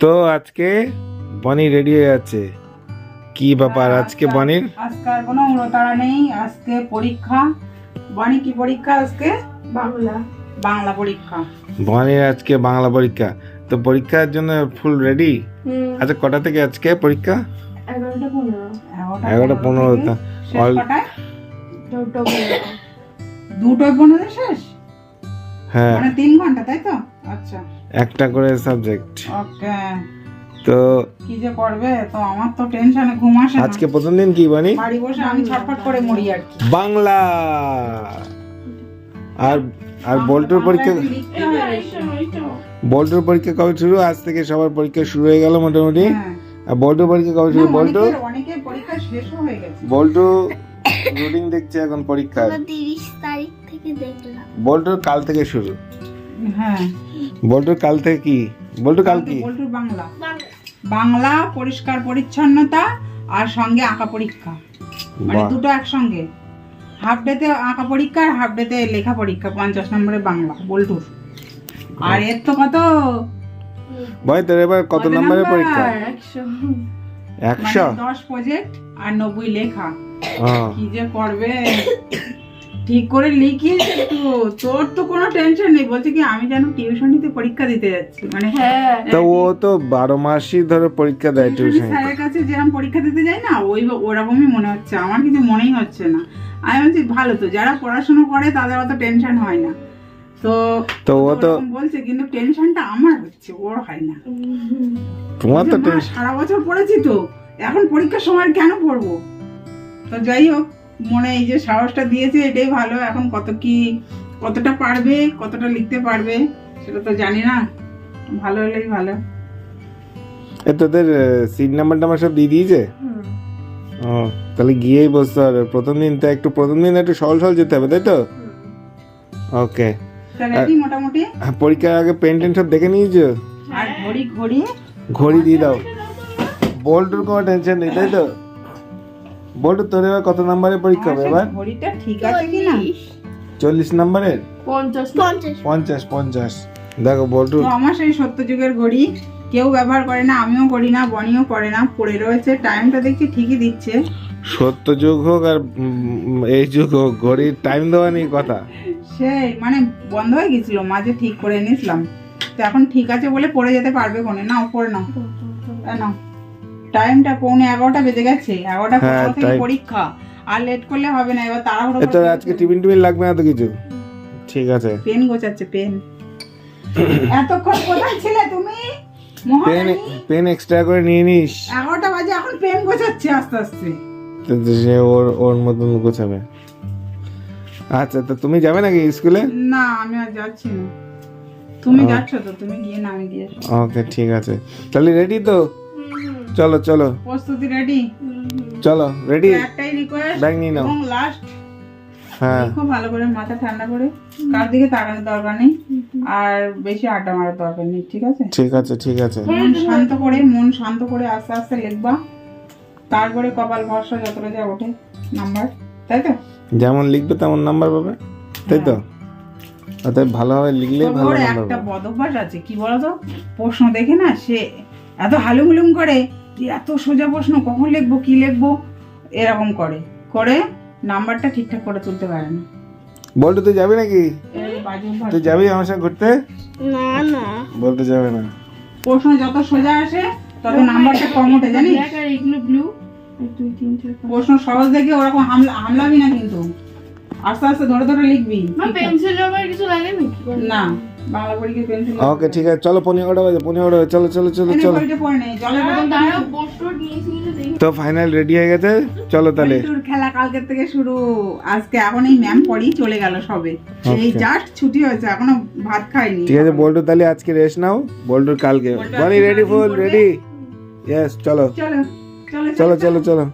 তো আজকে বনি রেডি হয়ে আছে। কি ব্যাপার আজকে বনির? আজকে আর কোনো উড়োতাড়া নেই। আজকে পরীক্ষা। বনি কি পরীক্ষা আজকে? বাংলা। বাংলা পরীক্ষা। বনির আজকে বাংলা পরীক্ষা। তো পরীক্ষার জন্য ফুল রেডি আচ্ছা কটা থেকে আজকে পরীক্ষা? এগারোটা পনেরো। এগারোটা পনেরো। দুটো পনেরো শেষ? হ্যাঁ। মানে তিন ঘণ্টা তাই তো? আচ্ছা। একটা করে সাবজেক্ট ওকে। তো কি যে করবে? তো আমার তো টেনশনে ঘুম আসে না। আজকে প্রথম দিন কি বনি বাড়ি বসে আমি ছটফট করে মরি আর কি। বাংলা। আর আর বল্টুর পরীক্ষা। বল্টুর পরীক্ষা কবে শুরু? আজ থেকে সবার পরীক্ষা শুরু হয়ে গেল মোটামুটি। হ্যাঁ। আর বল্টুর পরীক্ষা কবে শুরু? বল্টু? পরীক্ষা হয়ে বল্টু রুটিন দেখছে এখন তারিখ থেকে দেখলাম। বল্টুর কাল থেকে শুরু। হ্যাঁ। বল্টুর কাল থেকে কি? বল্টু কাল কি? বল্টুর বাংলা। বাংলা। পরিষ্কার পরিচ্ছন্নতা আর সঙ্গে আঁকা পরীক্ষা। মানে দুটো একসঙ্গে। হাফ ডেতে আঁকা পরীক্ষা আর হাফ ডেতে লেখা পরীক্ষা পঞ্চাশ নম্বরে বাংলা বল্টুর। আর এর তো কত? ভাই তোর এবার কত নম্বরের পরীক্ষা? একশো। একশো? মানে দশ প্রজেক্ট আর নব্বই লেখা। কি যে করবে? ঠিক করে লিখিস একটু তোর তো কোনো টেনশন নেই। বলছে কি আমি যেন টিউশনিতে পরীক্ষা দিতে যাচ্ছি। মানে হ্যাঁ। তো ও তো বারো মাসই ধরে পরীক্ষা দেয় টিউশন স্যারের কাছে যেরকম পরীক্ষা দিতে যাই না ওই ওরকমই মনে হচ্ছে। আমার কিছু মনেই হচ্ছে না। আমি বলছি ভালো তো যারা পড়াশোনা করে তাদের অত টেনশন হয় না। তো তো ও তো বলছে কিন্তু টেনশনটা আমার হচ্ছে ওর হয় না। তোমার তো বলছে, "মা, টেনশন সারা বছর পড়েছি তো এখন পরীক্ষার সময় কেন পড়ব? তো যাই হোক মনে এই যে সাহসটা দিয়েছে এটাই ভালো। এখন কত কি কতটা পারবে কতটা লিখতে পারবে সেটা তো জানি না। ভালো হলেই ভালো। তোদের সিট নাম্বার টাম্বার সব দিয়ে দিয়েছে? ও তাহলে গিয়েই বসতে হবে। প্রথম দিন তো একটু প্রথম দিন একটু সহল সহল যেতে হবে তাই তো? ওকে। মোটামুটি? পরীক্ষার আগে পেন টেন সব দেখে নিয়েছো? আর ঘড়ি ঘড়ি? ঘড়ি দিয়ে দাও। বল্টুর কোনো টেনশন নেই তাই তো? বল্টু তোর এবার কত নম্বরের পরীক্ষা হবে? এবার ঘড়িটা ঠিক আছে কি না? চল্লিশ। নম্বরের? পঞ্চাশ। পঞ্চাশ। পঞ্চাশ দেখো বল্টু তো আমার সেই সত্য যুগের ঘড়ি কেউ ব্যবহার করে না আমিও করি না বনিও করে না পড়ে রয়েছে টাইমটা দেখছি ঠিকই দিচ্ছে। সত্য যুগ হোক আর এই যুগ হোক ঘড়ির টাইম দেওয়া নেই কথা। সেই মানে বন্ধ হয়ে গেছিল মাঝে ঠিক করে নিয়েছিলাম তো এখন ঠিক আছে বলে পড়ে যেতে পারবে কোনে? নাও পড়ে নাও। নাও। টাইমটা পৌনে এগারোটা বেজে গেছে। এগারোটা হ্যাঁ, পনেরো থেকে পরীক্ষা। আর লেট করলে হবে না এবার তাড়াহুড়ো এ তোর আজকে টিফিন টিফিন লাগবে না তো কিছু? ঠিক আছে। পেন গোছাচ্ছে পেন এতক্ষণ কোথায় ছিলে তুমি? পেন পেন এক্সট্রা করে নিয়ে নিস। এগারোটা বাজে এখন পেন গোছাচ্ছে আস্তে আস্তে। সে ওর ওর মতন গোছাবে। আচ্ছা তো তুমি যাবে নাকি স্কুলে? না আমি আর যাচ্ছি না। তুমি যাচ্ছ তো তুমি গিয়ে না আমি গিয়ে ওকে ঠিক আছে। তাহলে রেডি তো? চলো চলো। প্রস্তুতি রেডি চলো রেডি একটাই রিকোয়েস্ট ব্যাগ নিয়ে নাও। এবং লাস্ট হ্যাঁ। খুব ভালো করে মাথা ঠান্ডা করে। কার দিকে তাকানোর দরকার নেই। আর বেশি আটা মারার দরকার নেই ঠিক আছে? ঠিক আছে ঠিক আছে। মন শান্ত করে মন শান্ত করে আস্তে আস্তে লিখবা। তারপরে কপাল ভরসা যতটা যা ওঠে নাম্বার তাই তো? যেমন লিখবে তেমন নাম্বার পাবে। তাই তো? অতএব ভালোভাবে লিখলে ভালো নাম্বার একটা বদ অভ্যাস আছে কি বলতো? প্রশ্ন দেখে না সে এত হালুম হুলুম করে যে এত সোজা প্রশ্ন কখন লিখব কি লিখব? এরকম করে। করে নাম্বারটা ঠিকঠাক করে তুলতে পারে না। বলতো তুই যাবি নাকি। তুই যাবি আমার সাথে ঘুরতে? না না। বলতে যাবে না। প্রশ্ন যত সোজা আসে তত নাম্বারটা কম ওঠে জানিস? এগুলো ব্লু দুই তিন চার প্রশ্ন সহজ দেখে ওরকম হামলা হামলাবি না কিন্তু। আস্তে আস্তে ধরে ধরে লিখবি। পেন্সিল রবার কিছু লাগে নাকি? না বাংলা পরীক্ষা পেন্সিল ওকে ঠিক আছে চলো এগারোটা বাজে এগারোটা চলো চলো চলো চলো। তো ফাইনাল রেডি হয়ে গেছে? চলো তাহলে। খেলা কালকের থেকে শুরু। আজকে এখন এই ম্যাম পড়ি চলে গেল সবে। এই জাস্ট ছুটি হয়েছে এখনও ভাত খাইনি ঠিক আছে বল্টু তাহলে আজকে রেস্ট নাও। বল্টুর কালকে। আজকে রেডি ফুল রেডি ইয়েস চলো চলো চলো চলো চলো। চলো।